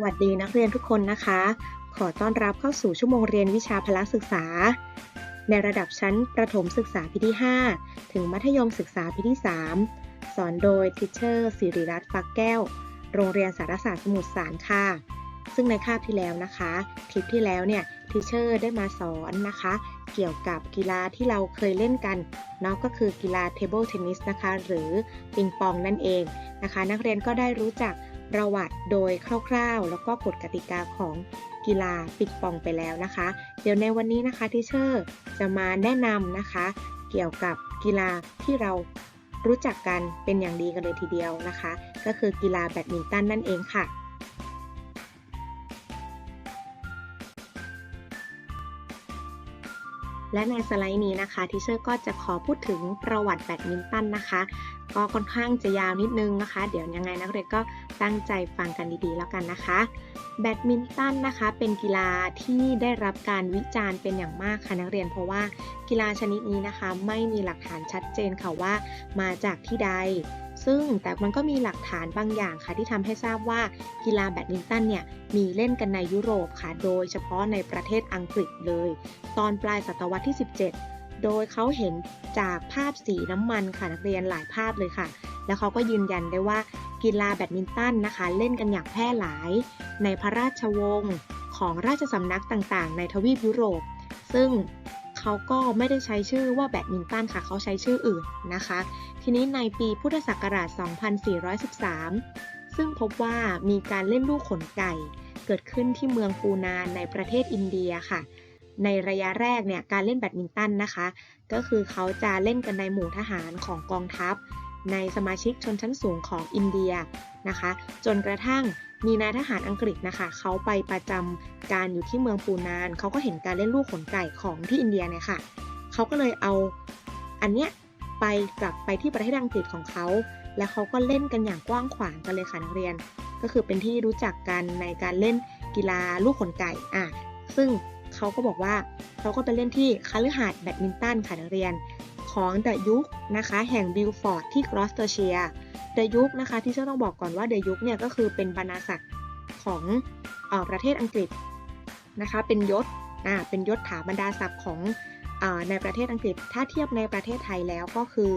สวัสดีนักเรียนทุกคนนะคะ ขอต้อนรับเข้าสู่ชั่วโมงเรียนวิชาพละศึกษา ในระดับชั้นประถมศึกษาปีที่ 5 ถึงมัธยมศึกษาปีที่ 3 สอนโดยทิเชอร์สิริรัตน์ฟักแก้ว โรงเรียนสารศาสตร์สมุทรสารค่ะ ซึ่งในคาบที่แล้วนะคะ คลิปที่แล้วเนี่ยทิเชอร์ได้มาสอนนะคะ เกี่ยวกับกีฬาที่เราเคยเล่นกันเนาะก็คือกีฬาเทเบิลเทนนิสนะคะ หรือปิงปองนั่นเองนะคะ นักเรียนก็ได้รู้จัก ประวัติโดยคร่าวๆ แล้วก็กฎกติกาของกีฬาปิงปองไปแล้วนะคะ เดี๋ยวในวันนี้นะคะทิเชอร์จะมาแนะนำนะคะ เกี่ยวกับกีฬาที่เรารู้จักกันเป็นอย่างดีกันเลยทีเดียวนะคะ ก็คือกีฬาแบดมินตันนั่นเองค่ะและในสไลด์นี้นะคะทิเชอร์ก็จะขอพูดถึงประวัติแบดมินตันนะคะ ก็ค่อนข้างจะยาวนิดนึงนะคะ เดี๋ยวยังไงนักเรียนก็ ตั้งใจฟังกันดีๆ แล้วกันนะคะ แบดมินตันนะคะ เป็นกีฬาที่ได้รับการวิจารณ์เป็นอย่างมากค่ะนักเรียน เพราะว่ากีฬาชนิดนี้นะคะ ไม่มีหลักฐานชัดเจนค่ะว่ามาจากที่ใด ซึ่งแต่มันก็มีหลักฐานบางอย่างค่ะที่ทำให้ทราบว่ากีฬาแบดมินตันเนี่ยมีเล่นกันในยุโรปค่ะ โดยเฉพาะในประเทศอังกฤษเลย ตอนปลายศตวรรษที่ 17โดยเขาเห็นจากภาพสีน้ำมันค่ะนักเรียนหลายภาพเลยค่ะ แล้วเขาก็ยืนยันได้ว่า กีฬาแบดมินตันนะคะ เล่นกันอย่างแพร่หลาย ในพระราชวงศ์ของราชสำนักต่างๆ ในทวีปยุโรป ซึ่งเขาก็ไม่ได้ใช้ชื่อว่าแบดมินตันค่ะ เขาใช้ชื่ออื่นนะคะ ทีนี้ในปีพุทธศักราช 2413 ซึ่งพบว่ามีการเล่นลูกขนไก่ เกิดขึ้นที่เมืองปูนานในประเทศอินเดียค่ะ ในระยะแรกเนี่ยการเล่นแบดมินตันนะคะ ก็คือเขาจะเล่นกันในหมู่ทหารของกองทัพ ในสมาชิกชนชั้นสูงของอินเดียนะคะ จนกระทั่งมีนายทหารอังกฤษนะคะเขาไปประจำการอยู่ที่เมืองปูนานเขาก็เห็นการเล่นลูกขนไก่ของที่อินเดียเนี่ยค่ะเขาก็เลยเอาอันเนี้ยไปกลับไปที่ประเทศอังกฤษของเขา แล้วเขาก็เล่นกันอย่างกว้างขวางกันเลยค่ะนักเรียน ก็คือเป็นที่รู้จักกันในการเล่นกีฬาลูกขนไก่อะซึ่งเขาก็บอกว่าเขาก็ไปเล่นที่คาลือหาดแบดมินตันค่ะนักเรียน ของเดยุคนะคะแห่งบิลฟอร์ดที่กรอสเตอร์เชียเดยุคนะคะที่เชื่อต้องบอกก่อนว่าเดยุคเนี่ยก็คือเป็นบรรณาศักดิ์ของออประเทศอังกฤษนะคะเป็นยศอ่าเป็นยศถาบรรดาศักดิ์ของอในประเทศอังกฤษ ถ้าเทียบในประเทศไทยแล้วก็คือ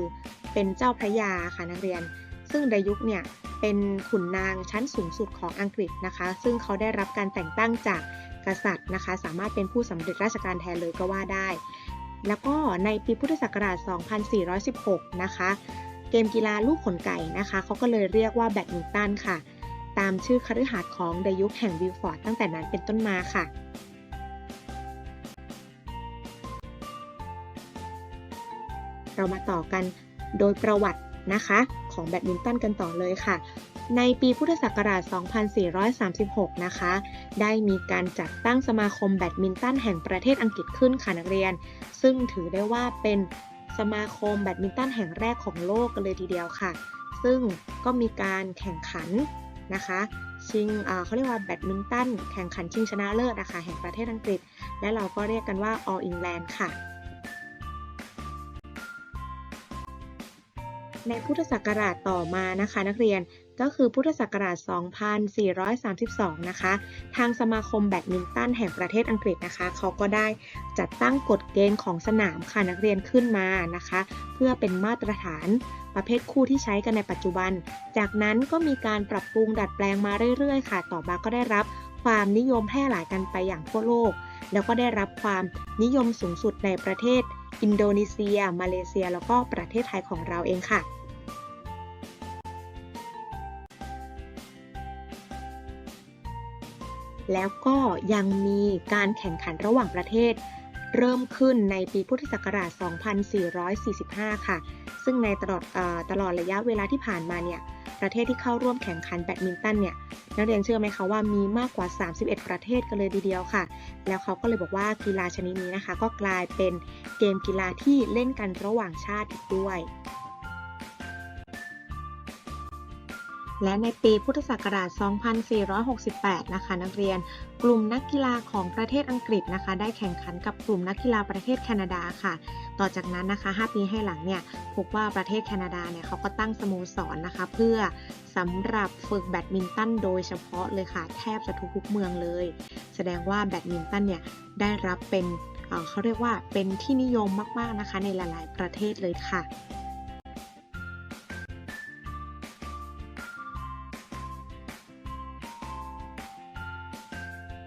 เป็นเจ้าพระยาค่ะนักเรียน ซึ่งเดยุคเนี่ยเป็นขุนนางชั้นสูงสุดของอังกฤษนะคะ ซึ่งเขาได้รับการแต่งตั้งจากกษัตริย์นะคะ สามารถเป็นผู้สำเร็จราชการแทนเลยก็ว่าได้ แล้วก็ในปีพุทธศักราช 2416 นะคะ เกมกีฬาลูกขนไก่นะคะเขาก็เลยเรียกว่าแบดมินตันค่ะ ตามชื่อคฤหาสน์ของเดยุคแห่งวิลฟอร์ดตั้งแต่นั้นเป็นต้นมาค่ะเรามาต่อกันโดยประวัตินะคะของแบดมินตันกันต่อเลยค่ะ ในปีพุทธศักราช 2436 นะคะ ได้มีการจัดตั้งสมาคมแบดมินตันแห่งประเทศอังกฤษขึ้นค่ะนักเรียน ซึ่งถือได้ว่าเป็นสมาคมแบดมินตันแห่งแรกของโลกกันเลยทีเดียวค่ะ ซึ่งก็มีการแข่งขันนะคะชิงเขาเรียกว่าแบดมินตันแข่งขันชิงชนะเลิศนะคะแห่งประเทศอังกฤษ และเราก็เรียกกันว่า All England ค่ะ ในพุทธศักราชต่อมานะคะนักเรียน ก็คือพุทธศักราช 2432 นะคะ ทางสมาคมแบดมินตันแห่งประเทศอังกฤษนะคะ เขาก็ได้จัดตั้งกฎเกณฑ์ของสนามค่ะนักเรียนขึ้นมานะคะ เพื่อเป็นมาตรฐานประเภทคู่ที่ใช้กันในปัจจุบัน จากนั้นก็มีการปรับปรุงดัดแปลงมาเรื่อยๆ ค่ะ ต่อมาก็ได้รับความนิยมแพร่หลายกันไปอย่างทั่วโลก แล้วก็ได้รับความนิยมสูงสุดในประเทศ อินโดนีเซีย มาเลเซีย แล้วก็ประเทศไทยของเราเองค่ะ แล้วก็ยังมีการแข่งขันระหว่างประเทศ เริ่มขึ้นในปีพุทธศักราช 2445 ค่ะ ซึ่งในตลอดออตลอดระยะเวลาที่ผ่านมาเนี่ย ประเทศที่เข้าร่วมแข่งขันแบดมินตันเนี่ย นักเรียนเชื่อไหมคะว่ามีมากกว่า 31 ประเทศกันเลยทีเดียวค่ะ แล้วเขาก็เลยบอกว่ากีฬาชนิดนี้นะคะ ก็กลายเป็นเกมกีฬาที่เล่นกันระหว่างชาติอีกด้วย และในปีพุทธศักราช 2468 นะคะ นักเรียน กลุ่มนักกีฬาของประเทศอังกฤษนะคะ ได้แข่งขันกับกลุ่มนักกีฬาประเทศแคนาดาค่ะ ต่อจากนั้นนะคะ 5 ปีให้หลังเนี่ยพบว่าประเทศแคนาดาเนี่ยเขาก็ตั้งสโมสรนะคะ เพื่อสำหรับฝึกแบดมินตันโดยเฉพาะเลยค่ะ แทบจะทุกๆเมืองเลย แสดงว่าแบดมินตันเนี่ยได้รับเป็นเเขาเรียกว่าเป็นที่นิยมมากๆนะคะ ในหลาย ๆ ประเทศเลยค่ะ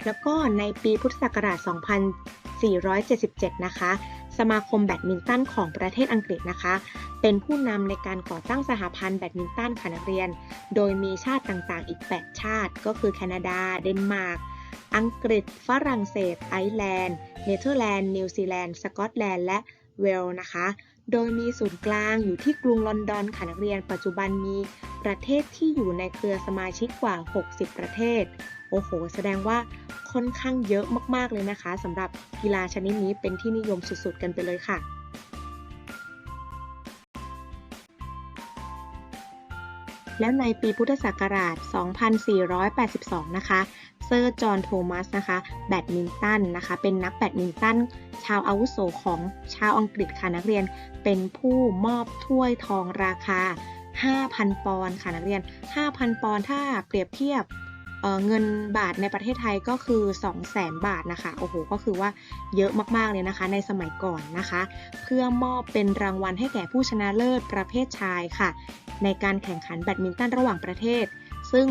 แล้วก็ในปีพุทธศักราช 2477 นะคะ สมาคมแบดมินตันของประเทศอังกฤษนะคะ เป็นผู้นำในการก่อตั้งสหพันธ์แบดมินตันค่ะนักเรียน โดยมีชาติต่างๆ อีก 8 ชาติ ก็คือแคนาดา เดนมาร์ก อังกฤษ ฝรั่งเศส ไอร์แลนด์ เนเธอร์แลนด์ นิวซีแลนด์ สกอตแลนด์ และเวลส์นะคะ โดยมีศูนย์กลางอยู่ที่กรุงลอนดอนค่ะนักเรียน ปัจจุบันมีประเทศที่อยู่ในเครือสมาชิกกว่า 60 ประเทศ อ้โห แสดงว่าค่อนข้างเยอะมากๆเลยนะคะสำหรับกีฬาชนิดนี้เป็นที่นิยมสุดๆ กันไปเลยค่ะแล้วในปีพุทธศักราช 2482 นะคะ เซอร์จอห์นโทมัสนะคะ แบดมินตันนะคะ เป็นนักแบดมินตัน ชาวอาวุโสของชาวอังกฤษค่ะนักเรียน เป็นผู้มอบถ้วยทองราคา 5,000 ปอนด์ค่ะนักเรียน 5,000 ปอนด์ถ้าเปรียบเทียบ เเงินบาทในประเทศไทยก็คือ 200,000บาทนะคะ โอ้โห ก็คือว่าเยอะมากๆเลยนะคะ ในสมัยก่อนนะคะ เพื่อมอบเป็นรางวัลให้แก่ผู้ชนะเลิศประเภทชายค่ะ ในการแข่งขันแบดมินตันระหว่างประเทศ ซึ่ง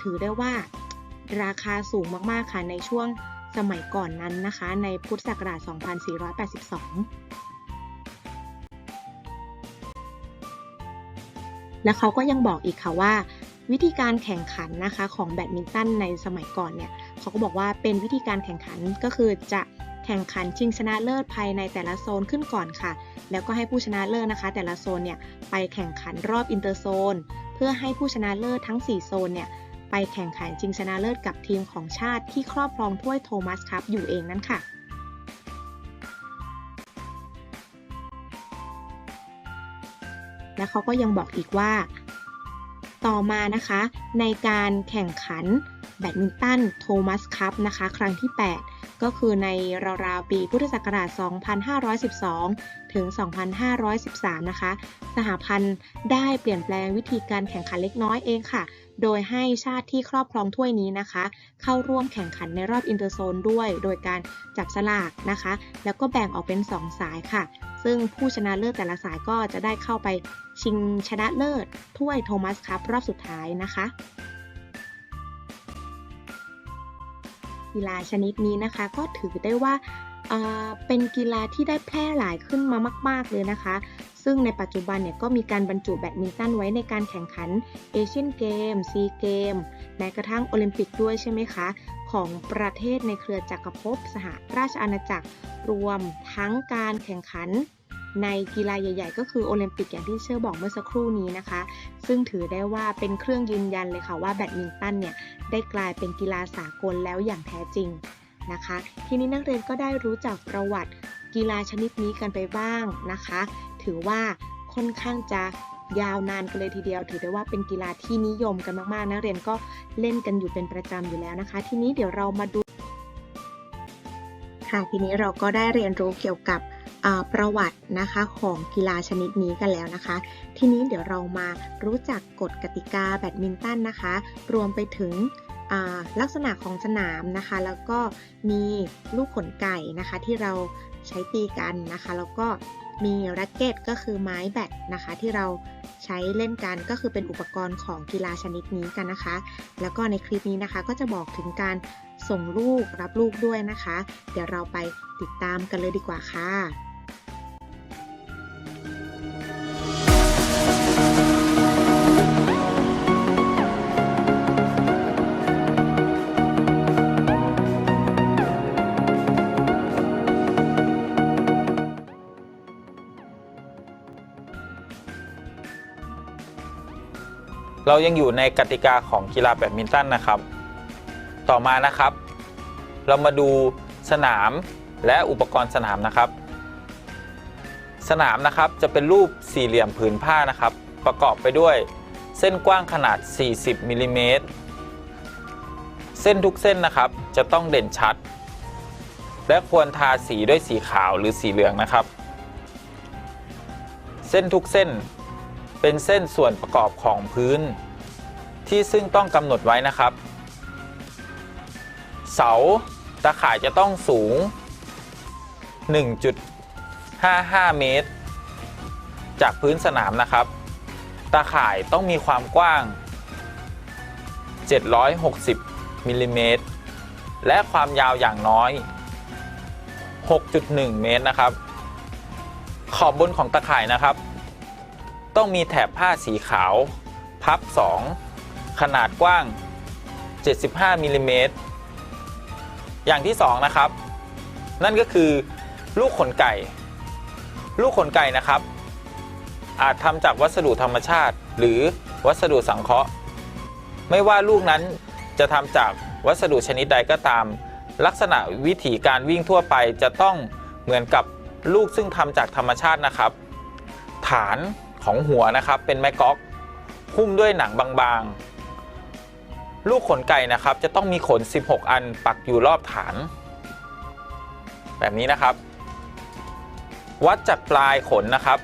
ถือได้ว่าราคาสูงมากๆค่ะในช่วงสมัยก่อนนั้นนะคะ ในพุทธศักราช 2482และเขาก็ยังบอกอีกค่ะว่า วิธีการแข่งขันนะคะของแบดมินตันในสมัยก่อนเนี่ยเขาก็บอกว่าเป็นวิธีการแข่งขันก็คือจะแข่งขันชิงชนะเลิศภายในแต่ละโซนขึ้นก่อนค่ะ แล้วก็ให้ผู้ชนะเลิศนะคะ แต่ละโซนเนี่ยไปแข่งขันรอบอินเตอร์โซน เพื่อให้ผู้ชนะเลิศทั้ง 4 โซนเนี่ยไปแข่งขันชิงชนะเลิศกับทีมของชาติที่ครอบครองถ้วยโทมัสคัพอยู่เองนั่นค่ะและเขาก็ยังบอกอีกว่า ต่อมานะคะ ในการแข่งขันแบดมินตันโทมัสคัพนะคะครั้งที่ 8 ก็คือในราวๆปีพุทธศักราช 2512 ถึง 2513 นะคะ สหพันธ์ได้เปลี่ยนแปลงวิธีการแข่งขันเล็กน้อยเองค่ะ โดยให้ชาติที่ครอบครองถ้วยนี้นะคะ เข้าร่วมแข่งขันในรอบอินเตอร์โซนด้วย โดยการจับสลากนะคะ แล้วก็แบ่งออกเป็น 2 สายค่ะ ซึ่งผู้ชนะเลิศแต่ละสายก็จะได้เข้าไปชิงชนะเลิศถ้วยโทมัสคัพรอบสุดท้ายนะคะกีฬาชนิดนี้นะคะ ก็ถือได้ว่าเอ่อเป็นกีฬาที่ได้แพร่หลายขึ้นมามาก ๆเลยนะคะ ซึ่งในปัจจุบันเนี่ยก็มีการบรรจุแบดมินตันไว้ในการแข่งขันเอเชียนเกมซีเกมแม้กระทั่งโอลิมปิกด้วยใช่ไหมคะ ของประเทศในเครือจักรภพสหราชอาณาจักรรวมทั้งการแข่งขันในกีฬาใหญ่ ๆ ก็คือโอลิมปิกอย่างที่เชื่อบอกเมื่อสักครู่นี้นะคะ ซึ่งถือได้ว่าเป็นเครื่องยืนยันเลยค่ะว่าแบดมินตันเนี่ยได้กลายเป็นกีฬาสากลแล้วอย่างแท้จริงนะคะ ทีนี้นักเรียนก็ได้รู้จักประวัติกีฬาชนิดนี้กันไปบ้างนะคะ ถือว่าค่อนข้างจะยาวนานกันเลยทีเดียว ถือได้ว่าเป็นกีฬาที่นิยมกันมากๆ นักเรียนก็เล่นกันอยู่เป็นประจำอยู่แล้วนะคะ ทีนี้เดี๋ยวเรามาดู ค่ะทีนี้เราก็ได้เรียนรู้เกี่ยวกับประวัตินะคะของกีฬาชนิดนี้กันแล้วนะคะ ทีนี้เดี๋ยวเรามารู้จักกฎกติกาแบดมินตันนะคะ รวมไปถึงลักษณะของสนามนะคะ แล้วก็มีลูกขนไก่นะคะที่เราใช้ตีกันนะคะ แล้วก็ มีแร็กเก็ตก็คือไม้แบตนะคะ ที่เราใช้เล่นกันก็คือเป็นอุปกรณ์ของกีฬาชนิดนี้กันนะคะ แล้วก็ในคลิปนี้นะคะก็จะบอกถึงการส่งลูกรับลูกด้วยนะคะ เดี๋ยวเราไปติดตามกันเลยดีกว่าค่ะ เรายังอยู่ในกติกาของกีฬาแบดมินตันนะครับ ต่อมานะครับ เรามาดูสนามและอุปกรณ์สนามนะครับ สนามนะครับจะเป็นรูปสี่เหลี่ยมผืนผ้านะครับ ประกอบไปด้วย เส้นกว้างขนาด 40มิลลิเมตรเส้นทุกเส้นนะครับ จะต้องเด่นชัด และควรทาสีด้วยสีขาวหรือสีเหลืองนะครับ เส้นทุกเส้น เป็นเส้นส่วนประกอบของพื้น ที่ซึ่งต้องกำหนดไว้นะครับ เสาตะข่ายจะต้องสูง 1.55 เมตร จากพื้นสนามนะครับ ตาข่ายต้องมีความกว้าง 760มิลลิเมตร และความยาวอย่างน้อย 6.1 เมตรนะครับ ขอบบนของตาข่ายนะครับ ต้องมีแถบผ้าสีขาว พับ 2 ขนาดกว้าง 75มิลลิเมตรอย่างที่ 2 นะครับ นั่นก็คือลูกขนไก่ ลูกขนไก่นะครับ อาจทำจากวัสดุธรรมชาติ หรือวัสดุสังเคราะห์ ไม่ว่าลูกนั้นจะทำจากวัสดุชนิดใดก็ตาม ลักษณะวิถีการวิ่งทั่วไปจะต้องเหมือนกับลูกซึ่งทำจากธรรมชาตินะครับ ฐาน ของหัวนะครับเป็นไม้ก๊อกหุ้มด้วยหนังบางๆ ลูกขนไก่นะครับจะต้องมีขน 16 อันปักอยู่รอบฐาน แบบนี้นะครับ วัดจากปลายขนนะครับ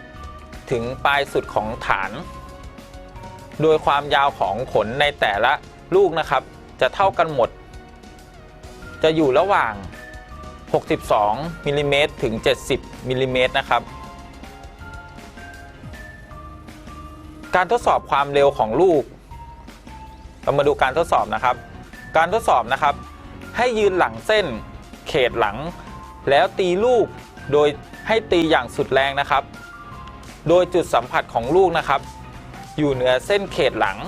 ถึงปลายสุดของฐาน โดยความยาวของขนในแต่ละลูกนะครับ จะเท่ากันหมด จะอยู่ระหว่าง 62มิลลิเมตรถึง 70มิลลิเมตรนะครับ การทดสอบความเร็วของลูก เรามาดูการทดสอบนะครับ การทดสอบนะครับ ให้ยืนหลังเส้น เขตหลัง แล้วตีลูกโดยให้ตีอย่างสุดแรงนะครับ โดยจุดสัมผัสของลูกนะครับ อยู่เหนือเส้นเขตหลัง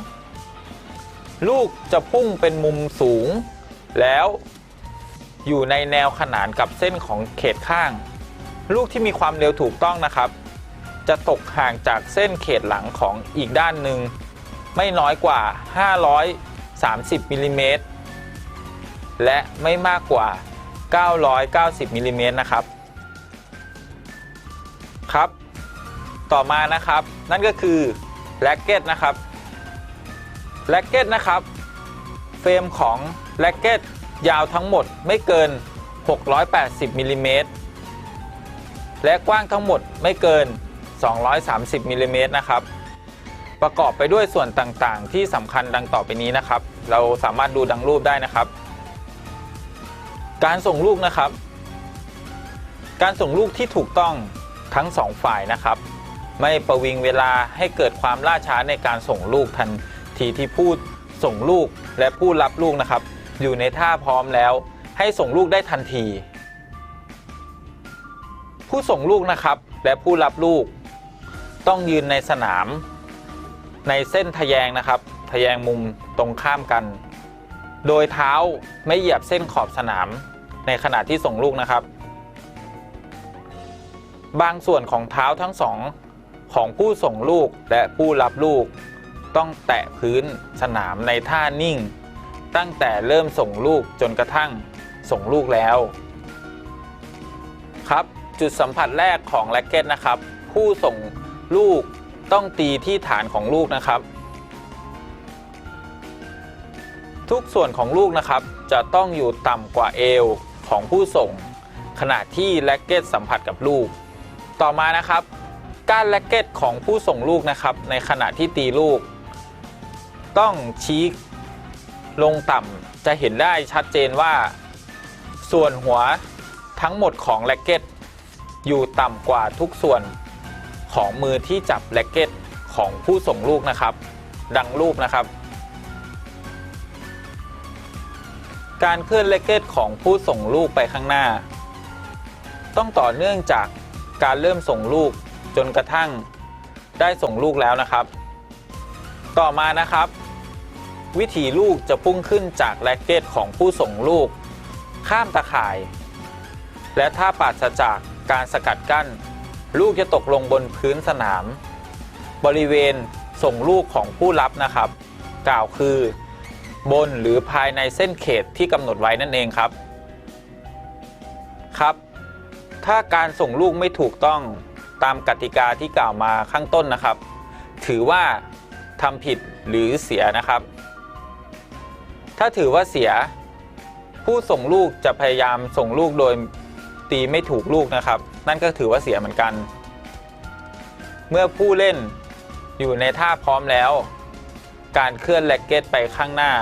ลูกจะพุ่งเป็นมุมสูง แล้วอยู่ในแนวขนานกับเส้นของเขตข้าง ลูกที่มีความเร็วถูกต้องนะครับ จะตกห่างจากเส้นเขตหลังของอีกด้านหนึ่งไม่น้อยกว่า 530มิลลิเมตรและไม่มากกว่า 990มิลลิเมตรนะครับ ครับ ต่อมานะครับ นั่นก็คือแร็กเก็ตนะครับแร็กเก็ตนะครับ เฟรมของแร็กเก็ตยาวทั้งหมดไม่เกิน 680มิลลิเมตรและกว้างทั้งหมดไม่เกิน 230มิลลิเมตรนะครับ ประกอบไปด้วยส่วนต่างๆ ที่สำคัญดังต่อไปนี้นะครับ เราสามารถดูดังรูปได้นะครับ การส่งลูกนะครับ การส่งลูกที่ถูกต้องทั้งสองฝ่ายนะครับ ไม่ประวิงเวลาให้เกิดความล่าช้าในการส่งลูกทันทีที่ผู้ส่งลูกและผู้รับลูกนะครับ อยู่ในท่าพร้อมแล้ว ให้ส่งลูกได้ทันที ผู้ส่งลูกนะครับและผู้รับลูก ต้องยืนในสนาม ในเส้นทะแยงนะครับทะแยงมุมตรงข้ามกัน โดยเท้าไม่เหยียบเส้นขอบสนาม ในขณะที่ส่งลูกนะครับ บางส่วนของเท้าทั้งสองของผู้ส่งลูกและผู้รับลูก ต้องแตะพื้นสนามในท่านิ่ง ตั้งแต่เริ่มส่งลูกจนกระทั่งส่งลูกแล้ว ครับจุดสัมผัสแรกของแร็กเก็ตนะครับ ผู้ส่ง ลูกต้องตีที่ฐานของลูกนะครับ ทุกส่วนของลูกนะครับ จะต้องอยู่ต่ำกว่าเอวของผู้ส่ง ขณะที่แร็กเก็ตสัมผัสกับลูก ต่อมานะครับ การแร็กเก็ตของผู้ส่งลูกนะครับ ในขณะที่ตีลูก ต้องชี้ลงต่ำจะเห็นได้ชัดเจนว่า ส่วนหัวทั้งหมดของแร็กเก็ตอยู่ต่ำกว่าทุกส่วน ของมือที่จับแร็กเก็ตของผู้ส่งลูกนะครับ ดังรูปนะครับ การเคลื่อนแร็กเก็ตของผู้ส่งลูกไปข้างหน้า ต้องต่อเนื่องจากการเริ่มส่งลูกจนกระทั่งได้ส่งลูกแล้วนะครับ ต่อมานะครับ วิถีลูกจะพุ่งขึ้นจากแร็กเก็ตของผู้ส่งลูก ข้ามตะข่าย และถ้าปราศจากการสกัดกั้น ลูกจะตกลงบนพื้นสนาม บริเวณส่งลูกของผู้รับนะครับ กล่าวคือบนหรือภายในเส้นเขตที่กำหนดไว้นั่นเองครับ ครับ ถ้าการส่งลูกไม่ถูกต้องตามกติกาที่กล่าวมาข้างต้นนะครับ ถือว่าทำผิดหรือเสียนะครับ ถ้าถือว่าเสีย ผู้ส่งลูกจะพยายามส่งลูกโดยตีไม่ถูกลูกนะครับ นั่นก็ถือว่าเสียเหมือนกัน เมื่อผู้เล่นอยู่ในท่าพร้อมแล้ว การเคลื่อนแร็กเก็ตไปข้างหน้า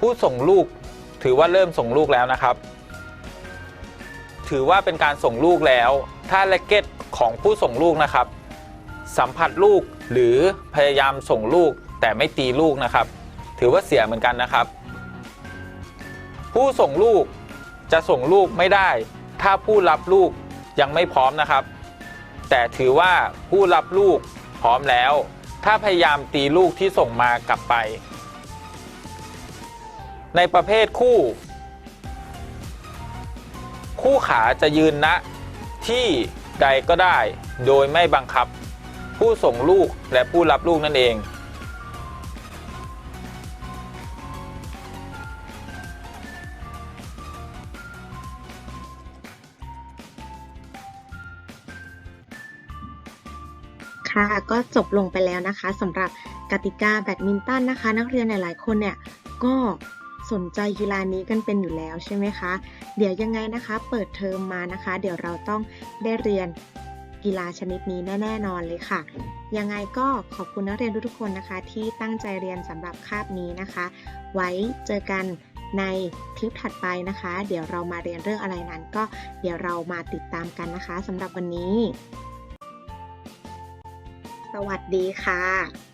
ผู้ส่งลูกถือว่าเริ่มส่งลูกแล้วนะครับ ถือว่าเป็นการส่งลูกแล้ว ถ้าแร็กเก็ตของผู้ส่งลูกนะครับ สัมผัสลูกหรือพยายามส่งลูกแต่ไม่ตีลูกนะครับ ถือว่าเสียเหมือนกันนะครับ ผู้ส่งลูกจะส่งลูกไม่ได้ ถ้าผู้รับลูก ยังไม่พร้อมนะครับ แต่ถือว่าผู้รับลูกพร้อมแล้ว ถ้าพยายามตีลูกที่ส่งมากลับไป ในประเภทคู่ คู่ขาจะยืนณที่ใดก็ได้ โดยไม่บังคับ ผู้ส่งลูกและผู้รับลูกนั่นเอง ค่ะก็จบลงไปแล้วนะคะสำหรับกติกาแบดมินตันนะคะ นักเรียนหลาย ๆ คนเนี่ยก็สนใจกีฬานี้กันเป็นอยู่แล้วใช่ไหมคะ เดี๋ยวยังไงนะคะ เปิดเทอมมานะคะ เดี๋ยวเราต้องได้เรียนกีฬาชนิดนี้แน่ๆนอนเลยค่ะ ยังไงก็ขอบคุณนักเรียนทุกๆคนนะคะ ที่ตั้งใจเรียนสำหรับคาบนี้นะคะ ไว้เจอกันในคลิปถัดไปนะคะ เดี๋ยวเรามาเรียนเรื่องอะไรนั้น ก็เดี๋ยวเรามาติดตามกันนะคะสำหรับวันนี้ สวัสดีค่ะ